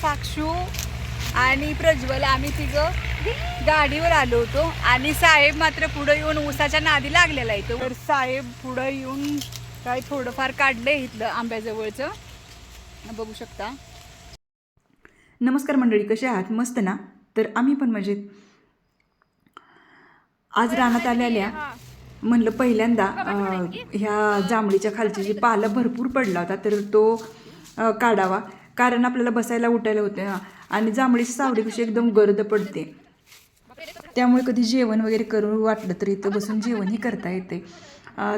साक्षू आणि प्रज्वल आम्ही तिघं गाडीवर आलो होतो. आणि साहेब मात्र पुढं येऊन ऊसाच्या नादी लागलेला आहे तो. तर साहेब पुढं येऊन काय थोडंफार काढलंय इथलं आंब्याजवळचं. बघू शकता. नमस्कार मंडळी कसे आहात? मस्त ना? तर आम्ही पण मजेत. आज रानात आलेल्या म्हणलं पहिल्यांदा ह्या जांभळीच्या खालची जी पाला भरपूर पडला होता तर तो काढावा. कारण आपल्याला बसायला उठायला होते ना आणि जांभळीची सावडी कशी एकदम गर्द पडते. त्यामुळे कधी जेवण वगैरे करू वाटलं तर इथं बसून जेवणही करता येते.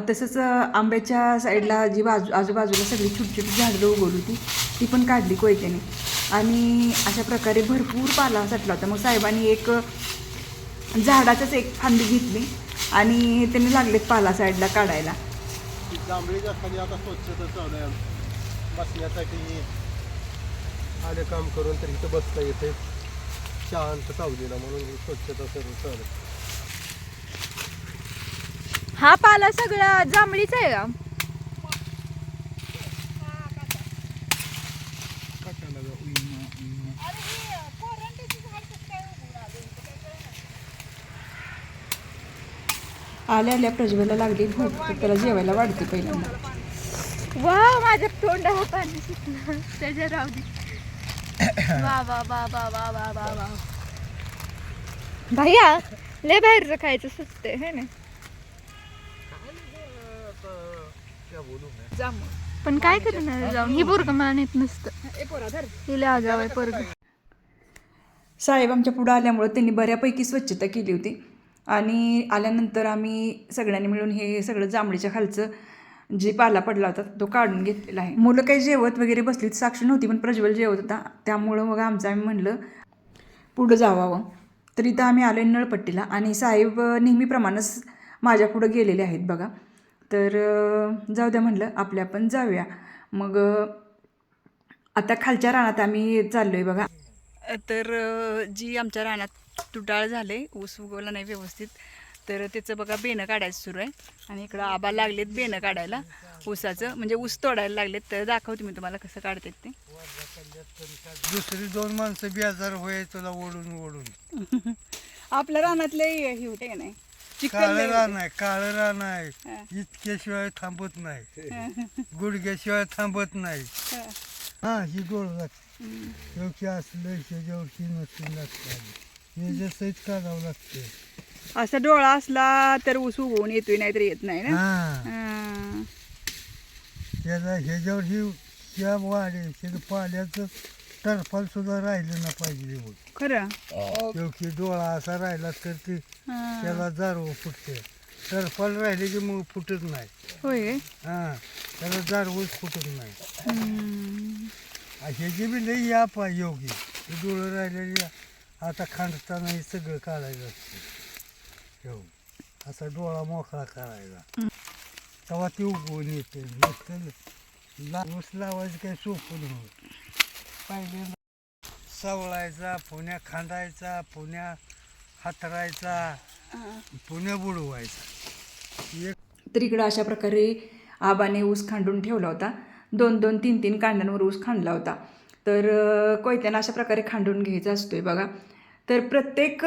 तसंच आंब्याच्या साईडला जी बाजू आजूबाजूला सगळी छोटी छोटी झाडं उगवली होती ती पण काढली कोयत्याने. आणि अशा प्रकारे भरपूर पाला साठला होता. मग साहेबांनी एक झाडाचंच एक फांदी घेतली आणि त्यांनी लागलेत पाला साईडला काढायला. बसण्यासाठी आले काम करून तर इथं बसता येते. शांत सावलीला म्हणून ही स्वच्छता सर्व चालू. आहे. हा पाला सगळा जांभळीचा आहे का? आल्या आल्या प्रज्वला लागली भूक. तर त्याला जेवायला वाढते पहिल्यांदा. वा माझ्या तोंडाला पाणी सुटलं. त्याच्या राहू दे. वा वा वा वा वा वा वा वा. भैया लय बाहेरचं खायचं सुचते हे ना? पण काय करणार जाऊन? ही पोरग मला नेत नसतं. आगाव आहे पोरग. साहेब आमच्या पुढं आल्यामुळं त्यांनी बऱ्यापैकी स्वच्छता केली होती. आणि आल्यानंतर आम्ही सगळ्यांनी मिळून हे सगळं जांभळीच्या खालचं जे पाला पडला होता तो काढून घेतलेला आहे. मुलं काही जेवत वगैरे बसलीत साक्षी नव्हती पण प्रज्वल जेवत होता. त्यामुळं मग आमचं आम्ही म्हणलं पुढं जावावं. तर इथं आम्ही आलो नळपट्टीला आणि साहेब नेहमीप्रमाणेच माझ्या पुढं गेलेले आहेत बघा. तर जाऊ द्या म्हणलं आपल्या पण जाऊया. मग आता खालच्या रानात आम्ही चाललो आहे बघा. तर जी आमच्या रानात तुटाळ झाले ऊस उगवला नाही व्यवस्थित. तर त्याचं बघा बेणं काढायचं सुरू आहे. आणि इकडं आबा लागलेत बेणं काढायला. ऊसाचं म्हणजे ऊस तोडायला लागलेत. तर दाखवते मी तुम्हाला कसं काढतात ते. दुसरी दोन माणसं बेजार होय तुला ओढून ओढून. आपल्या रानातले हे होते का नाही? काळं रान. आहे काळं रान हा. आहे इतक्याशिवाय थांबत नाही. गुडघ्याशिवाय थांबत नाही. हा. हा ही डोळ लागते. असलं नसून लागते. ह्याच्या सहित काढावं लागते. असा डोळा असला तर ऊस उगवून येतोय नाही तर येत नाही ना? हा. हा. त्याला ह्याच्यावर ही ह्या वाढे त्याचं पाल्याचं टरफल सुद्धा राहिलं ना पाहिजे बघ खरं? डोळा असा राहिला तर ते हा. त्याला जारव फुटते. टरफल राहिले की मग फुटत नाही. होय. हा. त्याला जारवच फुटत नाही. हम्म. ह्याची बी लई याप आहे योगी. हे डोळं राहिलेली आता खांडताना हे सगळं काढायचं असतं. हो असा डोळा मोकळा करायचा. तेव्हा ते उगवून येते. नुसतं ऊस लावायचं काही सोपं नव्हतं पहिल्यांदा सवळायचा पुण्या खांदायचा पुण्या हातरायचा पुण्या बुडवायचा. एक तर इकडं अशा प्रकारे आबाने ऊस खांडून ठेवला होता. दोन दोन तीन तीन कांड्यांवर ऊस खांडला होता. तर कोयत्यानं अशा प्रकारे खांडून घ्यायचा असतोय बघा. तर प्रत्येक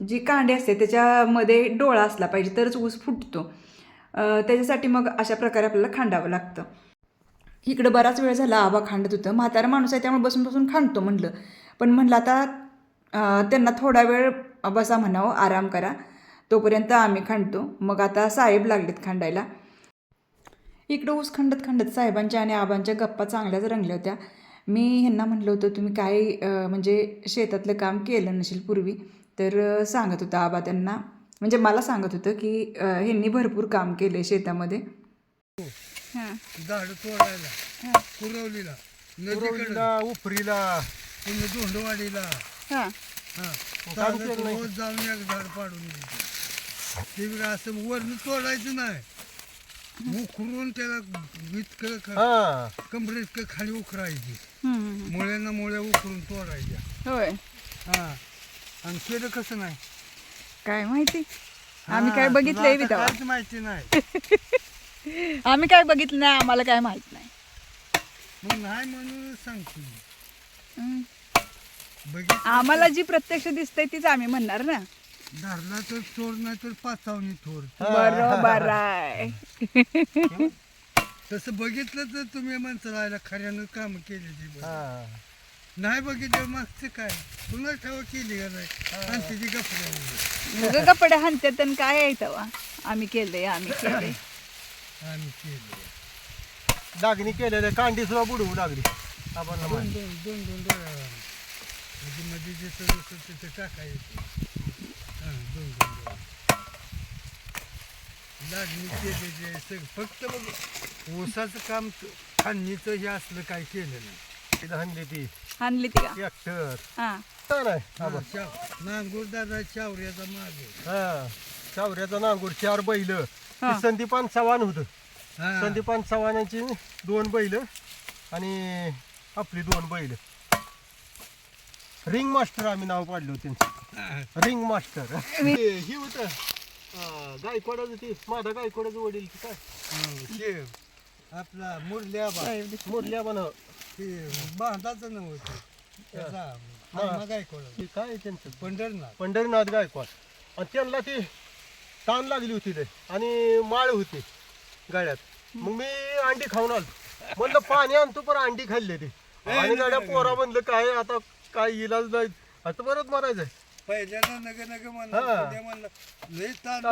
जी कांडी असते त्याच्यामध्ये डोळा असला पाहिजे तरच ऊस फुटतो. त्याच्यासाठी मग अशा प्रकारे आपल्याला खांडावं लागतं. इकडं बराच वेळ झाला आबा खांडत होतं. म्हातारा माणूस आहे त्यामुळे बसून बसून खांडतो म्हणलं. पण म्हणलं आता त्यांना थोडा वेळ बसा म्हणावं आराम करा. तोपर्यंत आम्ही खांडतो. मग आता साहेब लागलेत खांडायला. इकडं ऊस खंडत खंडत साहेबांच्या आणि आबांच्या गप्पा चांगल्याच रंगल्या होत्या. मी ह्यांना म्हणलं होतं तुम्ही काय म्हणजे शेतातलं काम केलं नसेल पूर्वी? तर सांगत होतं आबा त्यांना. म्हणजे मला सांगत होतं की ह्यांनी भरपूर काम केलं शेतामध्ये. हा. झाड तोडायला कुरवलीला नदीकडला उपरीला. धोंडवाडीला. हा. हा. रोज जाऊन एक झाड पाडून द्यायचं. असं वरनं तोडायचं नाही. उकरून त्याला इतकं कमरे इतकं खाली उकरायची हम्म. मुळ्यांना मुळ्या उकरून तोडायच्या. होय. हा. आणि केलं कसं नाही? काय माहिती? आम्ही काय हा, बघितलंय बी तेव्हा काहीच माहिती नाही. आम्ही काय बघितलं नाही आम्हाला काय माहीत नाही. मग नाही म्हणून सांगतो मी. हं. आम्हाला जी प्रत्यक्ष दिसते तीच आम्ही म्हणणार ना. धरला तर चोर नाही तर पाचावणी थोर. बरोबर आहे. तसं बघितलं तर तुम्ही म्हणता राहिला खऱ्यानं काम केली नाही बघितलं मागचं काय? पुन्हा ठेवा केली का नाही? आणि तिची गप्पा सगळं कपडे हाणतात आणि काय आहे तेव्हा? आम्ही केलंय आम्ही केलंय. आम्ही केली लागणी केलेल्या कांडी सुद्धा बुडवू लागली. आम्हाला दोन. दोन दोन दोन डोळ्या म्हणजे मध्ये जसं जसं तिथं टाकायचं. हां दोन दोन डोळ्या लागणी केलेली आहे सगळं फक्त मग ऊसाचं काम खांडणीचं हे असलं काय केलं नाही. तिथं हाणली ती. हाणली ती का? ट्रॅक्टर हा. छान आहे हा, शाव- नांगूर दादा चावऱ्याचा माग. हा. चावऱ्याचा नांगूर चार बैल. हा. संदीपान चव्हाण होतं. हा. संदीपान चव्हाणाची दोन बैल आणि आपली दोन बैल. रिंग मास्टर आम्ही नाव पाडलं होतं. त्यांचं रिंग मास्टर हे होतं. अं, गायकवाडाचं ते माझा गायकवाडाचं वडील ते काय? हं, शेव. आपला मुरल्या बा साहेब दिसले. मुरल्या बन बांधाचं गायकवाड ते काय त्यांचं? पंढरनाथ. पंढरीनाथ गायकवाड. आणि त्यांना ती ताण लागली होती लय. आणि माळ होती गाड्यात मग मी अंडी खाऊन आलो. म्हणलं पाणी आणतो पण अंडी खाल्ली ती. आणि गाड्या पोरा म्हणलं काय आता काय इलाज नाही. आता परत मारायचंय पहिल्यांदा नग नग. म्हणलं म्हणलं ताण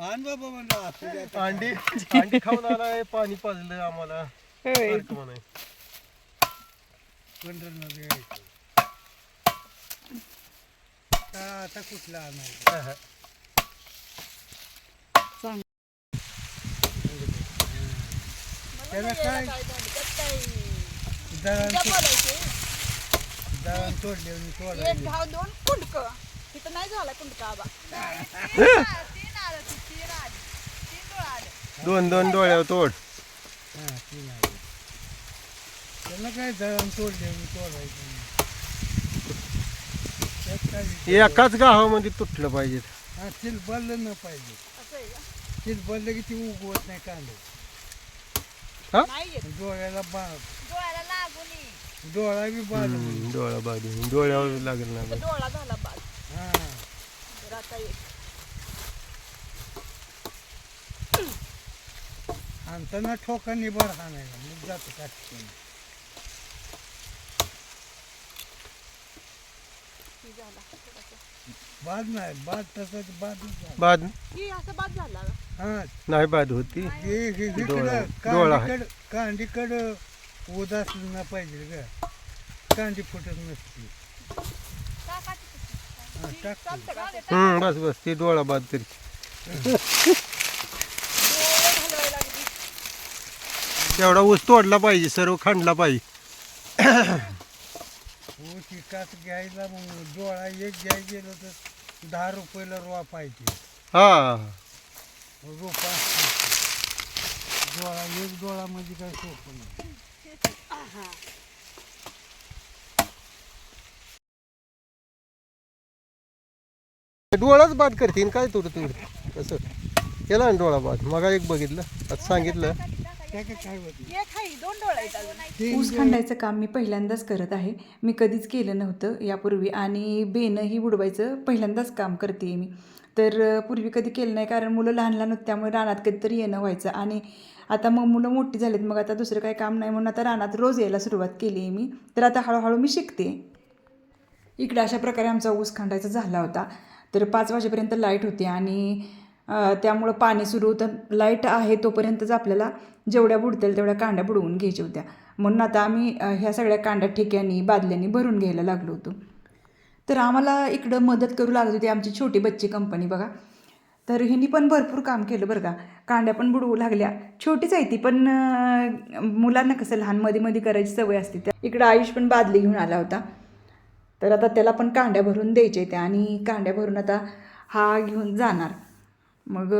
आण बाबा म्हणलं. अंडी अंडी खाऊन आलाय पाणी पाजलं आम्हाला. म्हणाय गायकवाड आता आता कुठला आणायचा? सांग. त्याला काय? दळण दळण तोडले आणि तोडायले भाव दोन कुंडक. तिथं नाही झाला कुंडक आबा. दोन दोन डोळ्यावर तोड हा तीन आले त्याला काय दळण तोडले तोडायचं? एकाच गावामध्ये तुटलं पाहिजे. हा चिल बदलं न पाहिजे. चिल बदलं की ती उगवत नाही कांदे. डोळ्याला बा डोळा बी हम्म, डोळा बाजू डोळ्यावर लागेल ना डोळा झाला बाद हा. आणताना ठोकांनी बर हाणायला. मग जातो काटकन बाद नाही बाद तसंच बाद ही असं बाद झाला हा. नाही बाद होती. डोळा-. कांडीकड उदास ना पाहिजे का कांडी फुटत नसते. हम्म बस बस. ते डोळा बाद तरी. तेवढा ऊस तोडला पाहिजे सर्व खांडला पाहिजे. हो ती काच घ्यायला मग डोळा एक घ्यायला गेलं तर दहा रुपयाला रोपा पाहिजे. हा. रोपा डोळा एक डोळा म्हणजे काय सोपं नाही. डोळाच बाद करतील काय तुड तुड तसं. केला ना डोळा बाद? मग एक बघितलं आता सांगितलं. काय काय काय होत? एक आहे दोन डोळा ऊस खांडायचं काम मी पहिल्यांदाच करत आहे. मी कधीच केलं नव्हतं यापूर्वी आणि बेनंही बुडवायचं पहिल्यांदाच काम करते मी. तर पूर्वी कधी केलं नाही कारण मुलं लहान लहान होती त्यामुळे रानात कधीतरी येणं व्हायचं आणि आता मग मुलं मोठी झालीत मग आता दुसरं काही काम नाही म्हणून आता रानात रोज यायला सुरुवात केली आहे मी. तर आता हळूहळू मी शिकते इकडे अशा प्रकारे आमचा ऊस खांडायचा झाला होता. तर पाच वाजेपर्यंत लाइट होती आणि त्यामुळं पाणी सुरू होतं. लाइट आहे तोपर्यंतच आपल्याला जेवढ्या बुडतील तेवढ्या कांड्या बुडवून घ्यायच्या होत्या. म्हणून आता आम्ही ह्या सगळ्या कांड्या ठेक्यानी बादल्यांनी भरून घ्यायला लागलो होतो. तर आम्हाला इकडं मदत करू लागत होती आमची छोटी बच्ची कंपनी बघा. तर ह्यांनी पण भरपूर काम केलं बरं का. कांड्या पण बुडवू लागल्या. छोटीच आहे ती पण मुलांना कसं लहानमध्ये मध्ये करायची सवय असते. त्या इकडं आयुष पण बादली घेऊन आला होता. तर आता त्याला पण कांड्या भरून द्यायच्या त्या आणि कांड्या भरून आता हा घेऊन जाणार. मग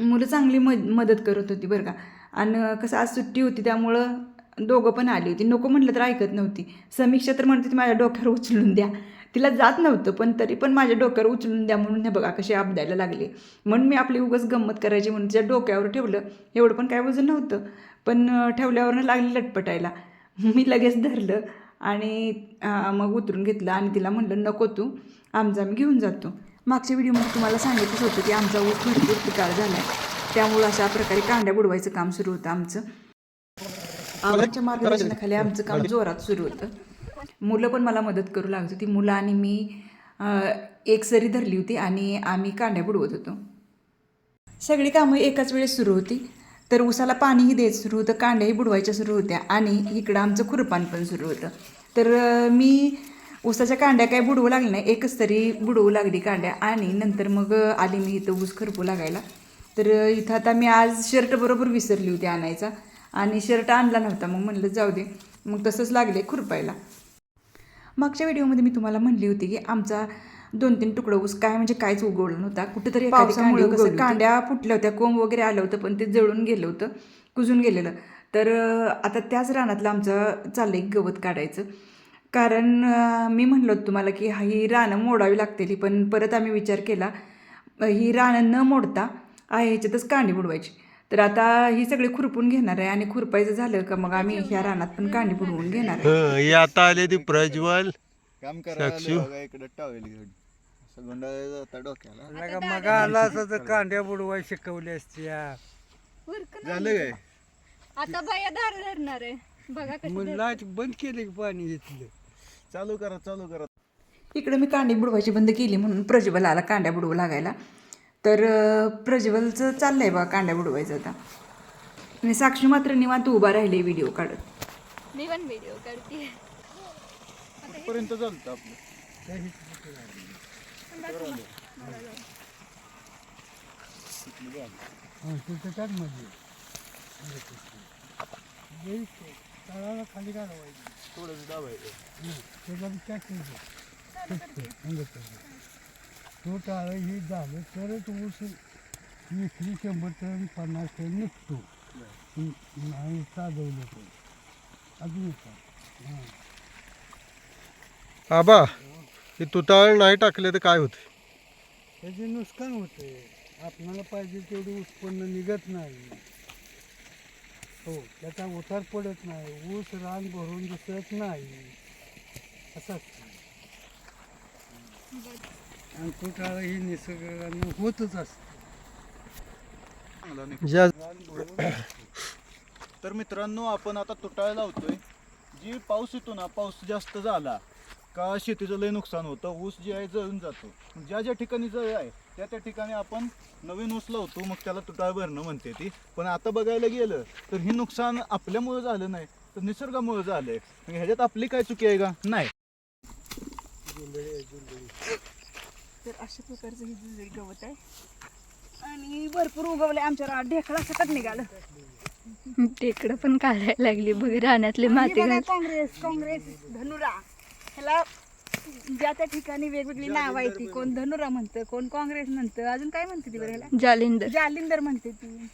मुलं चांगली मद मदत करत होती बरं का. आणि कसं आज सुट्टी होती त्यामुळं दोघं पण आली होती. नको म्हटलं तर ऐकत नव्हती. समीक्षा तर म्हणते ती माझ्या डोक्यावर उचलून द्या. तिला जात नव्हतं पण तरी पण माझ्या डोक्यावर उचलून द्या म्हणून हे बघा कसे आपदायला लागले. म्हणून मी आपली उगच गंमत करायची म्हणून तिच्या डोक्यावर ठेवलं. एवढं पण काय वजन नव्हतं. पण ठेवल्यावर ठेवल्यावरनं लागली लटपटायला. मी लगेच धरलं आणि मग उतरून घेतलं आणि तिला म्हणलं नको तू आमचा आम्ही घेऊन जातो. मागच्या व्हिडिओमध्ये तुम्हाला सांगितलंच होतं की आमचा ऊस भरपूर पिकाळ झाला आहे त्यामुळं अशा प्रकारे कांड्या बुडवायचं काम सुरू होतं आमचं. आबाच्या मार्गदर्शनाखाली आमचं काम जोरात सुरू होतं. मुलं पण मला मदत करू लागत होती. मुलं आणि मी एक सरी धरली होती आणि आम्ही कांड्या बुडवत होतो. सगळी कामं एकाच वेळेस सुरू होती. तर उसाला पाणीही द्यायचं सुरू होतं कांड्याही बुडवायच्या सुरू होत्या आणि इकडं आमचं खुरपान पण सुरू होतं. तर मी उसाच्या कांड्या काय बुडवू लागल्या नाही एकच तरी बुडवू लागली कांड्या. आणि नंतर मग आली मी इथं ऊस खरपू लागायला. तर इथं आता मी आज शर्ट बरोबर विसरली होती आणायचा. आणि शर्ट आणला नव्हता मग म्हणलं जाऊ दे. मग तसंच लागले खुरपायला. मागच्या व्हिडिओमध्ये मी तुम्हाला म्हणली होती की आमचा दोन तीन तुकडं ऊस काय म्हणजे काहीच उगवलं नव्हता. कुठेतरी पावसामुळे कसं कांड्या फुटल्या होत्या कोंब वगैरे आलं होतं पण ते जळून गेलं होतं कुजून गेलेलं. तर आता त्याच रानातलं आमचं चाललंय गवत काढायचं. कारण मी म्हणलो होतं तुम्हाला की हा रानं मोडावी लागतील पण परत आम्ही विचार केला. ही रानं न मोडता आहे ह्याच्यातच कांडी बुडवायची. तर आता ही सगळी खुरपून घेणार आहे आणि खुरपायचं झालं का मग आम्ही ह्या रानात पण कांडी बुडवून घेणार आहे. हं, आता आले ती प्रज्वल काम करायला साक्षी. आलोय बघा इकडे टावेल घेऊन. असं गुंडाळायचं होता डोक्याला. लगा मग आला असं तर कांड्या बुडवाय शिकवली असत्या झालं काय? आता बाया दार धरणार आहे. बघा मुलाच बंद केले की पाणी घेतलं. चालू करा चालू करा. इकडे मी कांडी बुडवायची बंद केली म्हणून प्रज्वल आला कांड्या बुडवू लागायला. तर प्रज्वलचं चाललंय बा कांड्या बुडवायचं आता. आणि साक्षी मात्र निवांत उभा राहिले व्हिडिओ काढत. मी पण व्हिडिओ काढते. चालतं आपलं. हा, तिथं टाकमध्ये जे तळाला खाली काढवायची थोडं दाबायचं. त्याला टाकायचं तो टाळ हे झालं तरच ऊस विक्री शंभर टन पन्नास टन निघतो. नाही साधवलं तर अजून येतात हां. आबा हे तुताळ नाही टाकले तर काय होते त्याचे नुकसान होते आपल्याला पाहिजे तेवढं उत्पन्न निघत नाही. हो त्याचा उतार पडत नाही. ऊस रान भरून दिसत नाही. असं असतं आणि तो काळ ही निसर्गानं होतच असतं तर मित्रांनो आपण आता तुटायला लावतोय जी पाऊस येतो ना पाऊस जास्त झाला का शेतीचं लय नुकसान होतं. ऊस जे आहे जळून जातो. ज्या ज्या ठिकाणी जळ आहे त्या त्या ठिकाणी आपण नवीन ऊस लावतो मग त्याला तुटाळ भरणं म्हणते ती. पण आता बघायला गेलं तर ही नुकसान आपल्यामुळे झालं नाही तर निसर्गामुळे झालंय. मग ह्याच्यात आपली काय चुकी आहे का? नाही. तर अशा प्रकारचं हे जुजळी गवत आहे. आणि भरपूर उगवले आमच्या ढेकळा सकट निघालं. तिकडं पण काढायला लागली. बघ रानातली माती काँग्रेस काँग्रेस धनुरा. ह्याला ज्या त्या ठिकाणी वेगवेगळी नाव आहे ती कोण धनुरा म्हणतं कोण काँग्रेस म्हणतं अजून काय म्हणते ती बरं जालिंदर. जालिंदर म्हणते ती.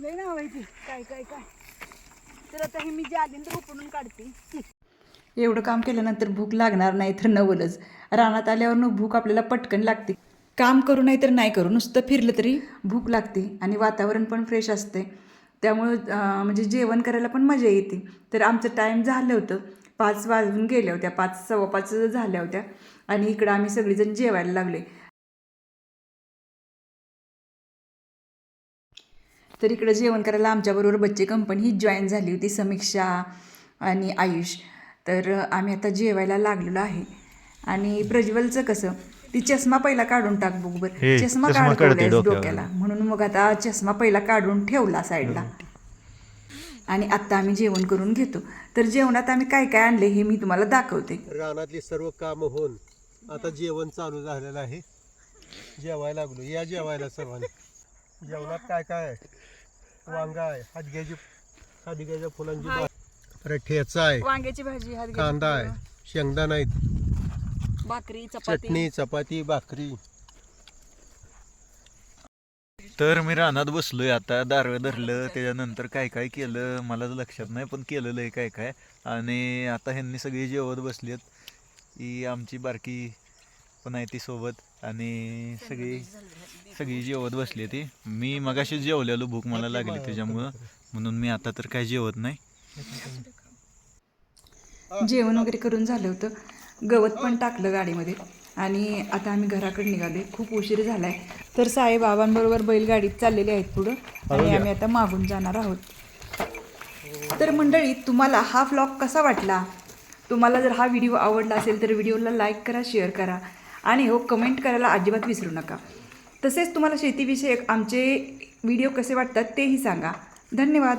लई नाव आहे ती. काय काय काय? तर आता हे मी जालिंदर उपडून काढते. एवढं काम केल्यानंतर भूक लागणार नाही तर नवलच. रानात आल्यावर भूक आपल्याला पटकन लागते. काम करू नाही तर नाही करू नुसतं फिरलं तरी? भूक लागते आणि वातावरण पण फ्रेश असते त्यामुळं म्हणजे जेवण करायला पण मजा येते. तर आमचं टाईम झालं होतं. पाच वाजून गेल्या होत्या पाच सव्वा पाच झाल्या होत्या. आणि इकडं आम्ही सगळीजण जेवायला लागले तर इकडं जेवण करायला आमच्याबरोबर बच्चे कंपनी ही जॉईन झाली होती समीक्षा आणि आयुष. तर आम्ही आता जेवायला लागलेलो आहे. आणि प्रज्वलचं कसं ती चष्मा पहिला काढून टाक बघ बर. चष्मा चष्मा काढ काढते. डोक्याला. म्हणून मग आता चष्मा पहिला काढून ठेवला साईडला. आणि आत्ता आम्ही जेवण करून घेतो. तर जेवणात आम्ही काय काय आणले हे मी तुम्हाला दाखवते. रानातली सर्व कामं होऊन आता जेवण चालू झालेलं आहे. जेवायला लागलो. या जेवायला सर्वांनी. जेवणात काय काय आहे? वांगा आहे हादग्याची हादग्याच्या फुलांची भाजी. परत ठेचा आहे. वांग्याची भाजी कांदा आहे. शेंगदाणा आहेत. भाकरी चटणी चपाती भाकरी. तर मी रानात बसलोय आता दारं धरलं त्याच्यानंतर काय काय केलं मला लक्षात नाही पण केलेलं आहे काय काय. आणि आता ह्यांनी सगळी जेवत बसली ही आमची बारकी पण आहे ती सोबत. आणि सगळी सगळी जेवत बसली ती मी मगाशी जेवलेलो भूक मला लागली त्याच्यामुळं. म्हणून मी आता तर काय जेवत नाही. जेवण वगैरे करून झालं होतं. गवत पण टाकलं गाडीमध्ये. आणि आता आम्ही घराकडे निघाले खूप उशीर झाला आहे तर साहेब बाबांबरोबर बैलगाडीत चाललेले आहेत पुढं. आणि आम्ही आता मागून जाणार आहोत. तर मंडळी तुम्हाला हा व्लॉग कसा वाटला? तुम्हाला जर हा व्हिडिओ आवडला असेल तर व्हिडिओला लाईक करा शेअर करा. आणि हो कमेंट करायला अजिबात विसरू नका. तसेच तुम्हाला शेतीविषयक आमचे व्हिडिओ कसे वाटतात तेही सांगा. धन्यवाद.